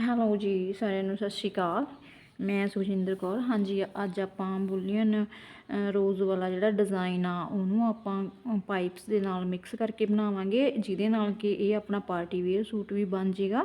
Hello ਜੀ, ਸਾਰਿਆਂ ਨੂੰ ਸਤਿ ਸ਼੍ਰੀ ਅਕਾਲ। ਮੈਂ ਸੁਖਜਿੰਦਰ ਕੌਰ। ਹਾਂਜੀ, ਅੱਜ ਆਪਾਂ ਬੁਲੀਅਨ ਰੋਜ਼ ਵਾਲਾ ਜਿਹੜਾ ਡਿਜ਼ਾਈਨ ਆ, ਉਹਨੂੰ ਆਪਾਂ ਪਾਈਪਸ ਦੇ ਨਾਲ ਮਿਕਸ ਕਰਕੇ ਬਣਾਵਾਂਗੇ, ਜਿਹਦੇ ਨਾਲ ਕਿ ਇਹ ਆਪਣਾ ਪਾਰਟੀ ਵੇਅਰ ਸੂਟ ਵੀ ਬਣ ਜਾਏਗਾ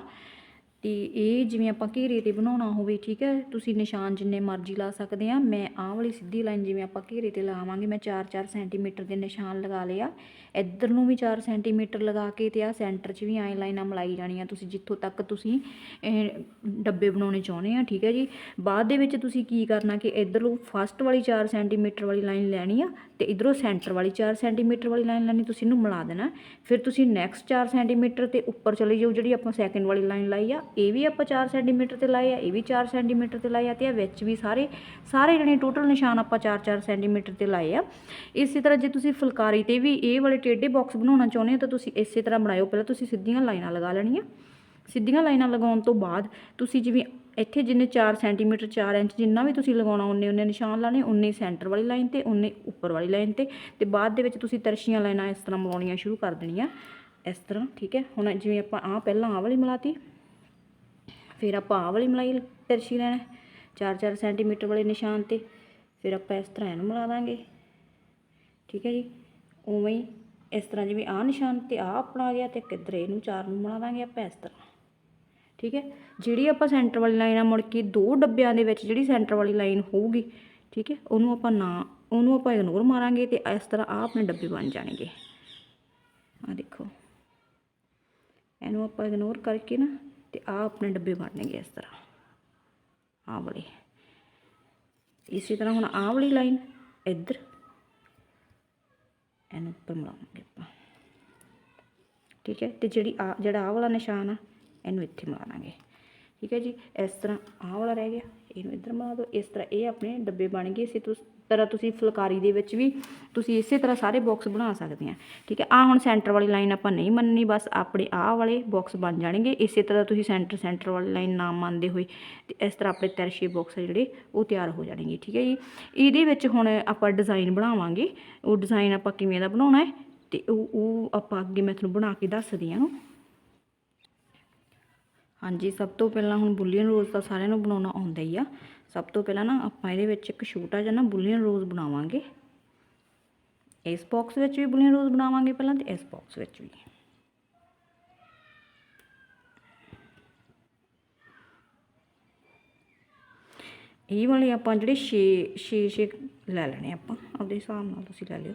ਤੇ ਇਹ ਜਿਵੇਂ ਆਪਾਂ ਘੇਰੇ ਤੇ ਬਣਾਉਣਾ ਹੋਵੇ, ਠੀਕ ਹੈ? ਤੁਸੀਂ ਨਿਸ਼ਾਨ ਜਿੰਨੇ ਮਰਜ਼ੀ ਲਾ ਸਕਦੇ ਆ। ਮੈਂ ਆਹ ਵਾਲੀ ਸਿੱਧੀ ਲਾਈਨ ਜਿਵੇਂ ਆਪਾਂ ਘੇਰੇ ਤੇ ਲਾਵਾਂਗੇ, ਮੈਂ 4-4 ਸੈਂਟੀਮੀਟਰ ਦੇ ਨਿਸ਼ਾਨ ਲਗਾ ਲਿਆ ਇੱਧਰ ਨੂੰ ਵੀ 4 ਸੈਂਟੀਮੀਟਰ ਲਗਾ ਕੇ ਤੇ ਆ ਸੈਂਟਰ 'ਚ ਵੀ ਐਂ ਲਾਈਨਾਂ ਮਲਾਈ ਜਾਣੀਆਂ ਤੁਸੀਂ, ਜਿੱਥੋਂ ਤੱਕ ਤੁਸੀਂ, ਇਹ ਡੱਬੇ ਬਣਾਉਣੇ ਚਾਹੁੰਦੇ ਆ, ਠੀਕ ਹੈ ਜੀ? ਬਾਅਦ ਦੇ ਵਿੱਚ ਤੁਸੀਂ ਕੀ ਕਰਨਾ ਕਿ ਇੱਧਰੋਂ ਫਸਟ ਵਾਲੀ 4 ਸੈਂਟੀਮੀਟਰ ਵਾਲੀ ਲਾਈਨ ਲੈਣੀ ਆ ਤੇ ਇਧਰੋਂ ਸੈਂਟਰ ਵਾਲੀ 4 ਸੈਂਟੀਮੀਟਰ ਵਾਲੀ ਲਾਈਨ ਲੈਣੀ, ਤੁਸੀਂ ਇਹਨੂੰ ਮਿਲਾ ਦੇਣਾ। ਫਿਰ ਤੁਸੀਂ ਨੈਕਸਟ 4 ਸੈਂਟੀਮੀਟਰ ਤੇ ਉੱਪਰ ਚਲੇ ਜਾਓ, ਜਿਹੜੀ ਆਪਾਂ ਸੈਕਿੰਡ ਵਾਲੀ ਲਾਈਨ ਲਾਈ ਆ, ਇਹ ਵੀ ਆਪਾਂ 4 ਸੈਂਟੀਮੀਟਰ ਤੇ ਲਾਏ ਆ, ਇਹ ਵੀ 4 ਸੈਂਟੀਮੀਟਰ ਤੇ ਲਾਏ ਆ ਤੇ ਆ ਵਿੱਚ ਵੀ ਸਾਰੇ ਸਾਰੇ ਜਿਹੜੇ ਟੋਟਲ ਨਿਸ਼ਾਨ ਆਪਾਂ 4-4 ਸੈਂਟੀਮੀਟਰ ਤੇ ਲਾਏ ਆ। ਇਸੇ ਤਰ੍ਹਾਂ ਜੇ ਤੁਸੀਂ ਫੁਲਕਾਰੀ ਤੇ ਵੀ ਇਹ ਵਾਲੇ ਟੇਢੇ ਬਾਕਸ ਬਣਾਉਣਾ ਚਾਹੁੰਦੇ ਹੋ, ਤਾਂ ਤੁਸੀਂ ਇਸੇ ਤਰ੍ਹਾਂ ਬਣਾਇਓ। ਪਹਿਲਾਂ ਤੁਸੀਂ ਸਿੱਧੀਆਂ ਲਾਈਨਾਂ ਲਗਾ ਲੈਣੀਆਂ। ਸਿੱਧੀਆਂ ਲਾਈਨਾਂ ਲਗਾਉਣ ਤੋਂ ਬਾਅਦ ਤੁਸੀਂ ਜਿਵੇਂ ਇੱਥੇ ਜਿੰਨੇ 4 ਸੈਂਟੀਮੀਟਰ 4 ਇੰਚ ਜਿੰਨਾ ਵੀ ਤੁਸੀਂ ਲਗਾਉਣਾ ਉਹਨੇ ਉਹਨੇ ਨਿਸ਼ਾਨ ਲਾਣੇ ਉਹਨੇ ਸੈਂਟਰ ਵਾਲੀ ਲਾਈਨ ਤੇ ਉਹਨੇ ਉੱਪਰ ਵਾਲੀ ਲਾਈਨ ਤੇ ਤੇ ਬਾਅਦ ਦੇ ਵਿੱਚ ਤੁਸੀਂ ਤਰਸ਼ੀਆਂ ਲਾਈਨਾਂ ਇਸ ਤਰ੍ਹਾਂ ਮਿਲਾਉਣੀਆਂ ਸ਼ੁਰੂ ਕਰ ਦੇਣੀਆਂ, ਇਸ ਤਰ੍ਹਾਂ, ਠੀਕ ਹੈ? ਹੁਣ ਜਿਵੇਂ ਆਪਾਂ ਆਹ ਪਹਿਲਾਂ ਆਹ ਵਾਲੀ ਮਿਲਾਤੀ, ਫਿਰ ਆਪਾਂ ਆਹ ਵਾਲੀ ਮਲਾਈ ਤਰਸ਼ੀ ਲੈਣਾ 4-4 ਸੈਂਟੀਮੀਟਰ ਵਾਲੇ ਨਿਸ਼ਾਨ ਤੇ, ਫਿਰ ਆਪਾਂ ਇਸ ਤਰ੍ਹਾਂ ਇਹਨੂੰ ਮਿਲਾ ਦਾਂਗੇ, ਠੀਕ ਹੈ ਜੀ? ਉਵੇਂ ਹੀ ਇਸ ਤਰ੍ਹਾਂ ਜਿਵੇਂ ਆਹ ਨਿਸ਼ਾਨ ਤੇ ਆਹ ਆਪਣਾ ਆ ਗਿਆ ਤੇ ਕਿੱਧਰ ਇਹਨੂੰ ਚਾਰ ਨੂੰ ਮਿਲਾ ਦਾਂਗੇ ਆਪਾਂ ਇਸ ਤਰ੍ਹਾਂ। ਠੀਕ ਹੈ? ਜਿਹੜੀ ਆਪਾਂ ਸੈਂਟਰ ਵਾਲੀ ਲਾਈਨ ਆ, ਮੁੜ ਕੇ ਦੋ ਡੱਬਿਆਂ ਦੇ ਵਿੱਚ ਜਿਹੜੀ ਸੈਂਟਰ ਵਾਲੀ ਲਾਈਨ ਹੋਊਗੀ, ਠੀਕ ਹੈ? ਉਹਨੂੰ ਆਪਾਂ ਨਾ, ਉਹਨੂੰ ਆਪਾਂ ਇਗਨੋਰ ਮਾਰਾਂਗੇ ਤੇ ਇਸ ਤਰ੍ਹਾਂ ਆ ਆਪਣੇ ਡੱਬੇ ਬਣ ਜਾਣਗੇ। ਆ ਦੇਖੋ। ਇਹਨੂੰ ਆਪਾਂ ਇਗਨੋਰ ਕਰਕੇ ਨਾ ਤੇ ਆ ਆਪਣੇ ਡੱਬੇ ਬਣਨਗੇ ਇਸ ਤਰ੍ਹਾਂ। ਆ ਵਾਲੇ। ਇਸੇ ਤਰ੍ਹਾਂ ਹੁਣ ਆਹ ਵਾਲੀ ਲਾਈਨ ਇੱਧਰ। ਇਹਨੂੰ ਉੱਪਰ ਮਿਲਾਵਾਂਗੇ ਆਪਾਂ। ਠੀਕ ਹੈ? ਤੇ ਜਿਹੜੀ ਆ, ਜਿਹੜਾ ਆਹ ਵਾਲਾ ਨਿਸ਼ਾਨ ਆ ਇਹਨੂੰ ਇੱਥੇ ਮਿਲਾ ਦਾਂਗੇ। ਠੀਕ ਹੈ ਜੀ, ਇਸ ਤਰ੍ਹਾਂ ਆਹ ਵਾਲਾ ਰਹਿ ਗਿਆ, ਇਹਨੂੰ ਇੱਧਰ ਮਿਲਾ ਦਿਓ। ਇਸ ਤਰ੍ਹਾਂ ਇਹ ਆਪਣੇ ਡੱਬੇ ਬਣ ਗਏ, ਇਸੇ ਤਰ੍ਹਾਂ ਤੁਸੀਂ ਫੁਲਕਾਰੀ ਦੇ ਵਿੱਚ ਵੀ ਤੁਸੀਂ ਇਸੇ ਤਰ੍ਹਾਂ ਸਾਰੇ ਬਾਕਸ ਬਣਾ ਸਕਦੇ ਆ ਠੀਕ ਹੈ ਆ ਹੁਣ ਸੈਂਟਰ ਵਾਲੀ ਲਾਈਨ ਆਪਾਂ ਨਹੀਂ ਮੰਨਣੀ, ਬਸ ਆਪਣੇ ਆਹ ਵਾਲੇ ਬਾਕਸ ਬਣ ਜਾਣਗੇ। ਇਸੇ ਤਰ੍ਹਾਂ ਤੁਸੀਂ ਸੈਂਟਰ ਸੈਂਟਰ ਵਾਲੀ ਲਾਈਨ ਨਾ ਮੰਨਦੇ ਹੋਏ ਤੇ ਇਸ ਤਰ੍ਹਾਂ ਆਪਣੇ ਤਿਰਛੇ ਬਾਕਸ ਜਿਹੜੇ, ਉਹ ਤਿਆਰ ਹੋ ਜਾਣਗੇ। ਠੀਕ ਹੈ ਜੀ, ਇਹਦੇ ਵਿੱਚ ਹੁਣ ਆਪਾਂ ਡਿਜ਼ਾਈਨ ਬਣਾਵਾਂਗੇ। ਉਹ ਡਿਜ਼ਾਈਨ ਆਪਾਂ ਕਿਵੇਂ ਦਾ ਬਣਾਉਣਾ ਹੈ ਤੇ ਉਹ ਉਹ ਆਪਾਂ ਅੱਗੇ ਮੈਂ ਤੁਹਾਨੂੰ ਬਣਾ ਕੇ ਦੱਸਦੀ ਹਾਂ ਹਾਂਜੀ, ਸਭ ਤੋਂ ਪਹਿਲਾਂ ਹੁਣ ਬੁਲੀਅਨ ਰੋਜ਼ ਤਾਂ ਸਾਰਿਆਂ ਨੂੰ ਬਣਾਉਣਾ ਆਉਂਦਾ ਹੀ ਆ। ਸਭ ਤੋਂ ਪਹਿਲਾਂ ਨਾ ਆਪਾਂ ਇਹਦੇ ਵਿੱਚ ਇੱਕ ਛੋਟਾ ਜਿਹਾ ਨਾ ਬੁਲੀਅਨ ਰੋਜ਼ ਬਣਾਵਾਂਗੇ। ਇਸ ਬਾਕਸ ਵਿੱਚ ਵੀ ਬੁਲੀਅਨ ਰੋਜ਼ ਬਣਾਵਾਂਗੇ ਪਹਿਲਾਂ ਤੇ ਇਸ ਬਾਕਸ ਵਿੱਚ ਵੀ। ਇਹ ਵਾਲੇ ਆਪਾਂ ਜਿਹੜੇ 6 6 6 ਲੈ ਲੈਣੇ ਆਪਾਂ। ਆਪਦੇ ਹਿਸਾਬ ਨਾਲ ਤੁਸੀਂ ਲੈ ਲਿਓ।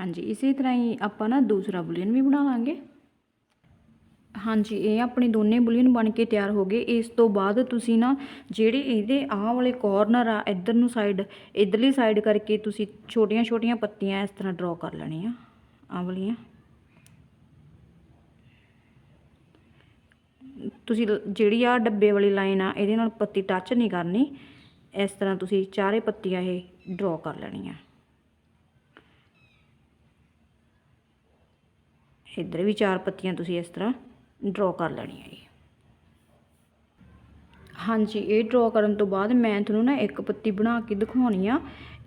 ਹਾਂਜੀ, ਇਸੇ ਤਰ੍ਹਾਂ ਹੀ ਆਪਾਂ ਨਾ ਦੂਸਰਾ ਬੁਲੀਅਨ ਵੀ ਬਣਾ ਲਾਂਗੇ। ਹਾਂਜੀ, ਇਹ ਆਪਣੇ ਦੋਨੇ ਬੁਲੀਅਨ ਬਣ ਕੇ ਤਿਆਰ ਹੋ ਗਏ। ਇਸ ਤੋਂ ਬਾਅਦ ਤੁਸੀਂ ਨਾ ਜਿਹੜੇ ਇਹਦੇ ਆਹ ਵਾਲੇ ਕੋਰਨਰ ਆ, ਇੱਧਰ ਨੂੰ ਸਾਈਡ ਇਧਰਲੀ ਸਾਈਡ ਕਰਕੇ ਤੁਸੀਂ ਛੋਟੀਆਂ ਛੋਟੀਆਂ ਪੱਤੀਆਂ ਇਸ ਤਰ੍ਹਾਂ ਡਰਾ ਕਰ ਲੈਣੀਆਂ। ਆਹ ਵਾਲੀਆਂ। ਤੁਸੀਂ ਜਿਹੜੀ ਆ ਡੱਬੇ ਵਾਲੀ ਲਾਈਨ ਆ, ਇਹਦੇ ਨਾਲ ਪੱਤੀ ਟੱਚ ਨਹੀਂ ਕਰਨੀ। ਇਸ ਤਰ੍ਹਾਂ ਤੁਸੀਂ ਚਾਰੇ ਪੱਤੀਆਂ ਇਹ ਡਰਾ ਕਰ ਲੈਣੀਆਂ। ਇੱਧਰ ਵੀ ਚਾਰ ਪੱਤੀਆਂ ਤੁਸੀਂ ਇਸ ਤਰ੍ਹਾਂ ਡਰਾ ਕਰ ਲੈਣੀਆਂ ਜੀ। ਹਾਂਜੀ ਇਹ ਡਰਾ ਕਰਨ ਤੋਂ ਬਾਅਦ ਮੈਂ ਤੁਹਾਨੂੰ ਨਾ ਇੱਕ ਪੱਤੀ ਬਣਾ ਕੇ ਦਿਖਾਉਣੀ ਆ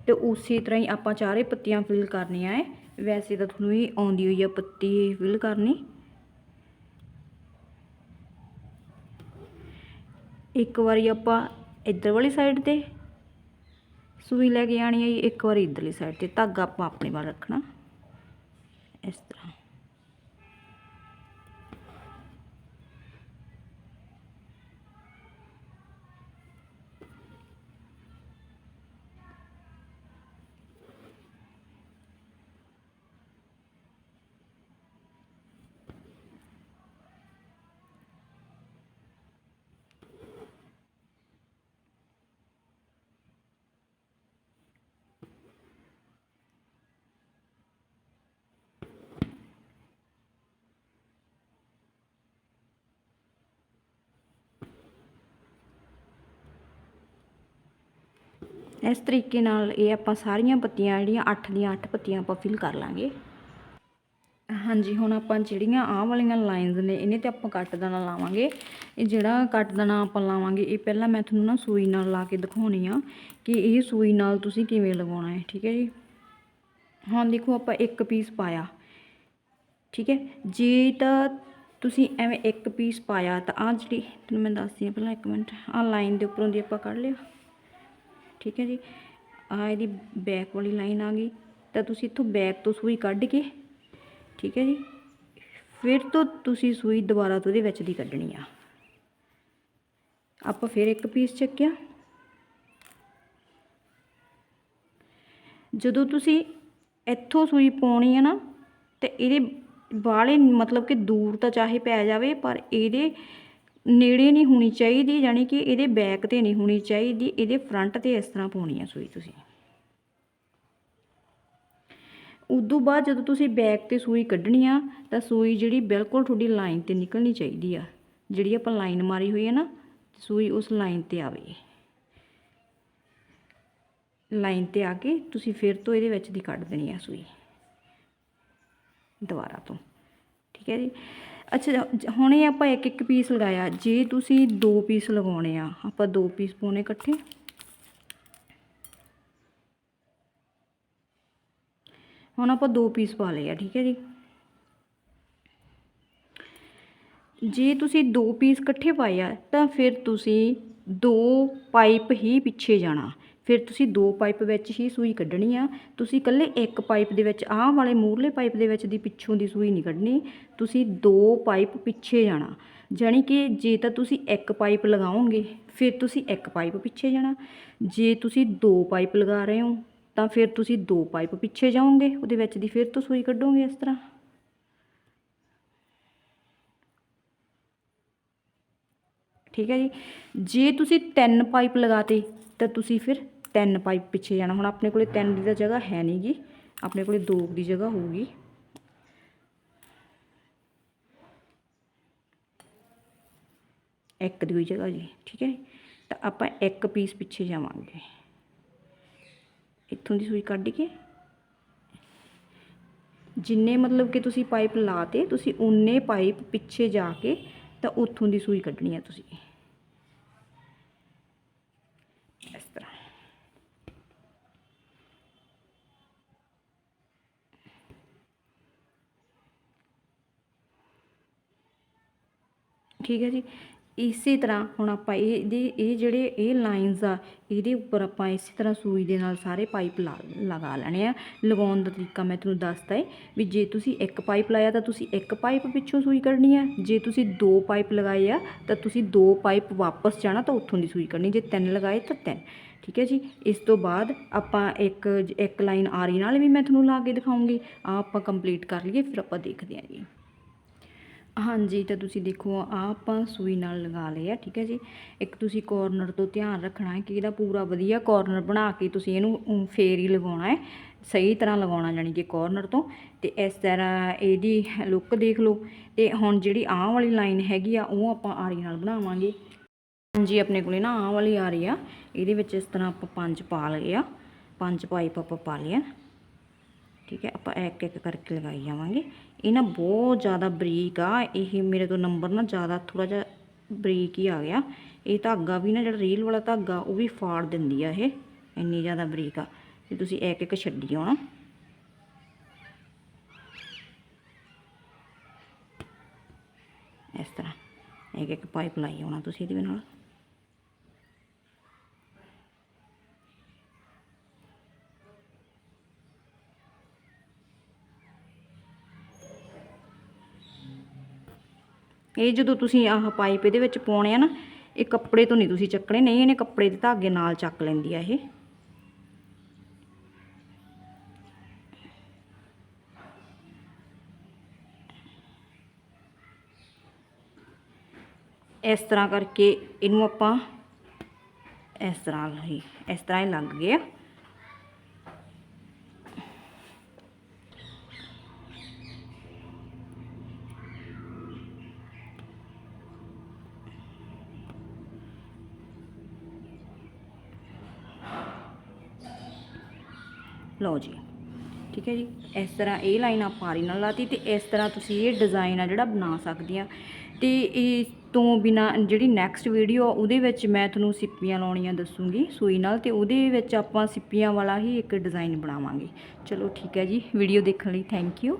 ਤੇ ਉਸੇ ਤਰ੍ਹਾਂ ਹੀ ਆਪਾਂ ਚਾਰੇ ਪੱਤੀਆਂ ਫਿਲ ਕਰਨੀਆਂ ਹੈ ਵੈਸੇ ਤਾਂ ਤੁਹਾਨੂੰ ਇਹ ਆਉਂਦੀ ਹੋਈ ਆ ਪੱਤੀ ਫਿਲ ਕਰਨੀ। ਇੱਕ ਵਾਰੀ ਆਪਾਂ ਇੱਧਰ ਵਾਲੀ ਸਾਈਡ ਤੇ ਸੂਈ ਲੈ ਕੇ ਆਣੀ ਹੈ ਜੀ, ਇੱਕ ਵਾਰੀ ਇੱਧਰਲੀ ਸਾਈਡ ਤੇ। ਧਾਗਾ ਆਪਾਂ ਆਪਣੇ ਵੱਲ ਰੱਖਣਾ। ਇਸ ਤਰ੍ਹਾਂ। ਇਸ ਤਰੀਕੇ ਨਾਲ ਇਹ ਆਪਾਂ ਸਾਰੀਆਂ ਪੱਤੀਆਂ, ਜਿਹੜੀਆਂ 8 ਦੀਆਂ 8 ਪੱਤੀਆਂ ਆਪਾਂ ਫਿਲ ਕਰ ਲਾਂਗੇ। ਹਾਂਜੀ, ਹੁਣ ਆਪਾਂ ਜਿਹੜੀਆਂ ਆਹ ਵਾਲੀਆਂ ਲਾਈਨਸ ਨੇ, ਇਹਨੇ ਤੇ ਆਪਾਂ ਕੱਟ ਦਾਣਾ ਲਾਵਾਂਗੇ। ਇਹ ਜਿਹੜਾ ਕੱਟ ਦਾਣਾ ਆਪਾਂ ਲਾਵਾਂਗੇ, ਇਹ ਪਹਿਲਾਂ ਮੈਂ ਤੁਹਾਨੂੰ ਨਾ ਸੂਈ ਨਾਲ ਲਾ ਕੇ ਦਿਖਾਉਣੀ ਆ ਕਿ ਇਹ ਸੂਈ ਨਾਲ ਤੁਸੀਂ ਕਿਵੇਂ ਲਗਾਉਣਾ ਹੈ, ਠੀਕ ਹੈ ਜੀ? ਹੁਣ ਦੇਖੋ ਆਪਾਂ ਇੱਕ ਪੀਸ ਪਾਇਆ, ਠੀਕ ਹੈ? ਜੇ ਤਾਂ ਤੁਸੀਂ ਐਵੇਂ ਇੱਕ ਪੀਸ ਪਾਇਆ ਤਾਂ ਆ ਜਿਹੜੀ ਤੁਹਾਨੂੰ ਮੈਂ ਦੱਸਦੀ ਹਾਂ ਪਹਿਲਾਂ ਇੱਕ ਮਿੰਟ ਆ ਲਾਈਨ ਦੇ ਉੱਪਰੋਂ ਦੀ ਆਪਾਂ ਕੱਢ ਲਿਆ। ਠੀਕ ਹੈ ਜੀ। ਆ ਇਹਦੀ ਬੈਕ ਵਾਲੀ ਲਾਈਨ ਆ ਗਈ। ਤਾਂ ਤੁਸੀਂ ਇੱਥੋਂ ਬੈਕ ਤੋਂ ਸੂਈ ਕੱਢ ਕੇ, ਠੀਕ ਹੈ ਜੀ। ਫਿਰ ਤੋਂ ਤੁਸੀਂ ਸੂਈ ਦੁਬਾਰਾ ਤੋਂ ਇਹਦੇ ਵਿੱਚ ਦੀ ਕੱਢਣੀ ਆ। ਆਪਾਂ ਫਿਰ ਇੱਕ ਪੀਸ ਚੱਕਿਆ। ਜਦੋਂ ਤੁਸੀਂ ਇੱਥੋਂ ਸੂਈ ਪਾਉਣੀ ਹੈ ਨਾ, ਤੇ ਇਹਦੇ ਵਾਲੇ ਮਤਲਬ ਕਿ ਦੂਰ ਤਾਂ ਚਾਹੇ ਪੈ ਜਾਵੇ, ਪਰ ਇਹਦੇ ਨੇੜੇ ਨਹੀਂ ਹੋਣੀ ਚਾਹੀਦੀ, ਯਾਨੀ ਕਿ ਇਹਦੇ ਬੈਕ ਤੇ ਨਹੀਂ ਹੋਣੀ ਚਾਹੀਦੀ, ਇਹਦੇ ਫਰੰਟ ਤੇ ਇਸ ਤਰ੍ਹਾਂ ਪਾਉਣੀ ਆ ਸੂਈ ਤੁਸੀਂ। ਉਦੋਂ ਬਾਅਦ ਜਦੋਂ ਤੁਸੀਂ ਬੈਕ ਤੇ ਸੂਈ ਕੱਢਣੀ ਆ, ਤਾਂ ਸੂਈ ਜਿਹੜੀ ਬਿਲਕੁਲ ਤੁਹਾਡੀ ਲਾਈਨ ਤੇ ਨਿਕਲਣੀ ਚਾਹੀਦੀ ਆ। ਜਿਹੜੀ ਆਪਾਂ ਲਾਈਨ ਮਾਰੀ ਹੋਈ ਹੈ ਨਾ, ਸੂਈ ਉਸ ਲਾਈਨ ਤੇ ਆਵੇ। ਲਾਈਨ ਤੇ ਆ ਕੇ ਤੁਸੀਂ ਫਿਰ ਤੋਂ ਇਹਦੇ ਵਿੱਚ ਦੀ ਕੱਢ ਦੇਣੀ ਆ ਸੂਈ। ਦੁਬਾਰਾ ਤੋਂ। ਠੀਕ ਹੈ ਜੀ? ਅੱਛਾ ਹੁਣੇ ਆਪਾਂ ਇੱਕ ਇੱਕ ਪੀਸ ਲਗਾਇਆ। ਜੇ ਤੁਸੀਂ ਦੋ ਪੀਸ ਲਗਾਉਣੇ ਆ, ਆਪਾਂ ਦੋ ਪੀਸ ਪਾਉਣੇ ਇਕੱਠੇ। ਹੁਣ ਆਪਾਂ ਦੋ ਪੀਸ ਪਾ ਲਏ ਆ, ਠੀਕ ਹੈ ਜੀ। ਜੇ ਤੁਸੀਂ ਦੋ ਪੀਸ ਇਕੱਠੇ ਪਾਏ ਆ, ਤਾਂ ਫਿਰ ਤੁਸੀਂ ਦੋ ਪਾਈਪ ਹੀ ਪਿੱਛੇ ਜਾਣਾ। ਫਿਰ ਤੁਸੀਂ ਦੋ ਪਾਈਪ ਵਿੱਚ ਹੀ ਸੂਈ ਕੱਢਣੀ ਆ। ਤੁਸੀਂ ਇਕੱਲੇ ਇੱਕ ਪਾਈਪ ਦੇ ਵਿੱਚ, ਆਹ ਵਾਲੇ ਮੂਰਲੇ ਪਾਈਪ ਦੇ ਵਿੱਚ ਦੀ ਪਿੱਛੋਂ ਦੀ ਸੂਈ ਨਹੀਂ ਕੱਢਣੀ। ਤੁਸੀਂ ਦੋ ਪਾਈਪ ਪਿੱਛੇ ਜਾਣਾ। ਜਾਣੀ ਕਿ ਜੇ ਤਾਂ ਤੁਸੀਂ ਇੱਕ ਪਾਈਪ ਲਗਾਓਗੇ, ਫਿਰ ਤੁਸੀਂ ਇੱਕ ਪਾਈਪ ਪਿੱਛੇ ਜਾਣਾ। ਜੇ ਤੁਸੀਂ ਦੋ ਪਾਈਪ ਲਗਾ ਰਹੇ ਹੋ, ਤਾਂ ਫਿਰ ਤੁਸੀਂ ਦੋ ਪਾਈਪ ਪਿੱਛੇ ਜਾਓਗੇ। ਉਹਦੇ ਵਿੱਚ ਦੀ ਫਿਰ ਤੋਂ ਸੂਈ ਕੱਢੋਗੇ ਇਸ ਤਰ੍ਹਾਂ। ਠੀਕ ਹੈ ਜੀ? ਜੇ ਤੁਸੀਂ ਤਿੰਨ ਪਾਈਪ ਲਗਾਤੇ, ਤਾਂ ਤੁਸੀਂ ਫਿਰ ਤਿੰਨ ਪਾਈਪ ਪਿੱਛੇ ਜਾਣਾ ਹੁਣ ਆਪਣੇ ਕੋਲੇ ਤਿੰਨ ਦੀ ਤਾਂ ਜਗ੍ਹਾ ਹੈ ਨਹੀਂਗੀ ਆਪਣੇ ਕੋਲੇ ਦੋ ਦੀ ਜਗ੍ਹਾ ਹੋਊਗੀ ਇੱਕ ਦੀ ਹੋਈ ਜਗ੍ਹਾ ਜੀ ਠੀਕ ਹੈ ਤਾਂ ਆਪਾਂ ਇੱਕ ਪੀਸ ਪਿੱਛੇ ਜਾਵਾਂਗੇ ਇੱਥੋਂ ਦੀ ਸੂਈ ਕੱਢ ਕੇ ਜਿੰਨੇ ਮਤਲਬ ਕਿ ਤੁਸੀਂ ਪਾਈਪ ਲਾਤੇ ਤੁਸੀਂ ਉਨੇ ਪਾਈਪ ਪਿੱਛੇ ਜਾ ਕੇ ਤਾਂ ਉੱਥੋਂ ਦੀ ਸੂਈ ਕੱਢਣੀ ਹੈ ਤੁਸੀਂ ਇਸ ਤਰ੍ਹਾਂ ਠੀਕ ਹੈ ਜੀ? ਇਸੇ ਤਰ੍ਹਾਂ ਹੁਣ ਆਪਾਂ ਇਹ ਇਹਦੇ, ਇਹ ਜਿਹੜੇ ਇਹ ਲਾਈਨਸ ਆ, ਇਹਦੇ ਉੱਪਰ ਆਪਾਂ ਇਸੇ ਤਰ੍ਹਾਂ ਸੂਈ ਦੇ ਨਾਲ ਸਾਰੇ ਪਾਈਪ ਲਾ, ਲਗਾ ਲੈਣੇ ਆ। ਲਗਾਉਣ ਦਾ ਤਰੀਕਾ ਮੈਂ ਤੁਹਾਨੂੰ ਦੱਸਤਾ ਹੈ ਵੀ ਜੇ ਤੁਸੀਂ ਇੱਕ ਪਾਈਪ ਲਾਇਆ ਤਾਂ ਤੁਸੀਂ ਇੱਕ ਪਾਈਪ ਪਿੱਛੋਂ ਸੂਈ ਕੱਢਣੀ ਆ। ਜੇ ਤੁਸੀਂ ਦੋ ਪਾਈਪ ਲਗਾਏ ਆ ਤਾਂ ਤੁਸੀਂ ਦੋ ਪਾਈਪ ਵਾਪਸ ਜਾਣਾ ਤਾਂ ਉੱਥੋਂ ਦੀ ਸੂਈ ਕੱਢਣੀ ਜੇ ਤਿੰਨ ਲਗਾਏ ਤਾਂ ਤਿੰਨ। ਠੀਕ ਹੈ ਜੀ? ਇਸ ਤੋਂ ਬਾਅਦ ਆਪਾਂ ਇੱਕ ਇੱਕ ਲਾਈਨ ਆਰੀ ਨਾਲ ਵੀ ਮੈਂ ਤੁਹਾਨੂੰ ਲਾ ਕੇ ਦਿਖਾਉਂਗੀ। ਆ ਆਪਾਂ ਕੰਪਲੀਟ ਕਰ ਲਈਏ, ਫਿਰ ਆਪਾਂ ਦੇਖਦੇ ਹਾਂ ਜੀ। ਹਾਂਜੀ, ਤਾਂ ਤੁਸੀਂ ਦੇਖੋ ਆ ਆਪਾਂ ਸੂਈ ਨਾਲ ਲਗਾ ਲਏ ਆ, ਠੀਕ ਹੈ ਜੀ। ਇੱਕ ਤੁਸੀਂ ਕੋਰਨਰ ਤੋਂ ਧਿਆਨ ਰੱਖਣਾ ਹੈ ਕਿ ਇਹਦਾ ਪੂਰਾ ਵਧੀਆ ਕੋਰਨਰ ਬਣਾ ਕੇ ਤੁਸੀਂ ਇਹਨੂੰ ਫੇਰ ਹੀ ਲਗਾਉਣਾ ਹੈ। ਸਹੀ ਤਰ੍ਹਾਂ ਲਗਾਉਣਾ ਜਾਨੀ ਕਿ ਕੋਰਨਰ ਤੋਂ। ਤੇ ਇਸ ਤਰ੍ਹਾਂ ਇਹਦੀ ਲੁੱਕ ਦੇਖ ਲਓ। ਤੇ ਹੁਣ ਜਿਹੜੀ ਆਹ ਵਾਲੀ ਲਾਈਨ ਹੈਗੀ ਆ, ਉਹ ਆਪਾਂ ਆਰੀ ਨਾਲ ਬਣਾਵਾਂਗੇ। ਹਾਂਜੀ, ਆਪਣੇ ਕੋਲੇ ਨਾ ਆਹ ਵਾਲੀ ਆਰੀ ਆ। ਇਹਦੇ ਵਿੱਚ ਇਸ ਤਰ੍ਹਾਂ ਆਪਾਂ ਪੰਜ ਪਾ ਲਏ ਆ। ਪੰਜ ਪਾਈਪ ਆਪਾਂ ਪਾ ਲਿਆ ਠੀਕ ਹੈ, ਆਪਾਂ ਇੱਕ ਇੱਕ ਕਰਕੇ ਲਗਾਈ ਜਾਵਾਂਗੇ। ਇਹ ਨਾ ਬਹੁਤ ਜ਼ਿਆਦਾ ਬਰੀਕ ਆ, ਇਹ ਮੇਰੇ ਤੋਂ ਨੰਬਰ ਨਾ ਜ਼ਿਆਦਾ ਥੋੜਾ ਜਿਹਾ ਬਰੀਕ ਹੀ ਆ ਗਿਆ। ਇਹ ਧਾਗਾ ਵੀ ਨਾ ਜਿਹੜਾ ਰੀਲ ਵਾਲਾ ਧਾਗਾ, ਉਹ ਵੀ ਫਾੜ ਦਿੰਦੀ ਆ ਇਹ, ਇੰਨੀ ਜ਼ਿਆਦਾ ਬਰੀਕ ਆ। ਤੇ ਤੁਸੀਂ ਇੱਕ ਇੱਕ ਛੱਡੀ ਆਉਣਾ ਇਸ ਤਰ੍ਹਾਂ ਇੱਕ ਇੱਕ ਪਾਈਪ ਲਾਈ ਆਉਣਾ ਤੁਸੀਂ ਇਹਦੇ ਨਾਲ। ਇਹ ਜਦੋਂ ਤੁਸੀਂ ਆਹ ਪਾਈਪ ਇਹਦੇ ਵਿੱਚ ਪਾਉਣੇ ਆ ਨਾ, ਇਹ ਕੱਪੜੇ ਤੋਂ ਨਹੀਂ ਤੁਸੀਂ ਚੱਕਣੇ, ਨਹੀਂ, ਇਹਨੇ ਕੱਪੜੇ ਦੇ ਧਾਗੇ ਨਾਲ ਚੱਕ ਲੈਂਦੀ ਆ ਇਹ। ਇਸ ਤਰ੍ਹਾਂ ਕਰਕੇ ਇਹਨੂੰ ਆਪਾਂ ਇਸ ਤਰ੍ਹਾਂ ਹੀ, ਇਸ ਤਰ੍ਹਾਂ ਹੀ ਲੱਗ ਗਿਆ ਲਓ ਜੀ। ਠੀਕ ਹੈ ਜੀ। ਇਸ ਤਰ੍ਹਾਂ ਇਹ ਲਾਈਨ ਆਪਾਂ ਆਰੀ ਨਾਲ ਲਾਤੀ ਤੇ ਇਸ ਤਰ੍ਹਾਂ ਤੁਸੀਂ ਇਹ ਡਿਜ਼ਾਈਨ ਆ ਜਿਹੜਾ ਬਣਾ ਸਕਦੇ ਆ। ਤੇ ਇਸ ਤੋਂ ਬਿਨਾ ਜਿਹੜੀ ਨੈਕਸਟ ਵੀਡੀਓ ਉਹਦੇ ਵਿੱਚ ਮੈਂ ਤੁਹਾਨੂੰ ਸਿੱਪੀਆਂ ਲਾਉਣੀਆਂ ਦੱਸੂਗੀ ਸੂਈ ਨਾਲ ਤੇ ਉਹਦੇ ਵਿੱਚ ਆਪਾਂ ਸਿੱਪੀਆਂ ਵਾਲਾ ਹੀ ਇੱਕ ਡਿਜ਼ਾਈਨ ਬਣਾਵਾਂਗੇ। ਚਲੋ ਠੀਕ ਹੈ ਜੀ। ਵੀਡੀਓ ਦੇਖਣ ਲਈ ਥੈਂਕ ਯੂ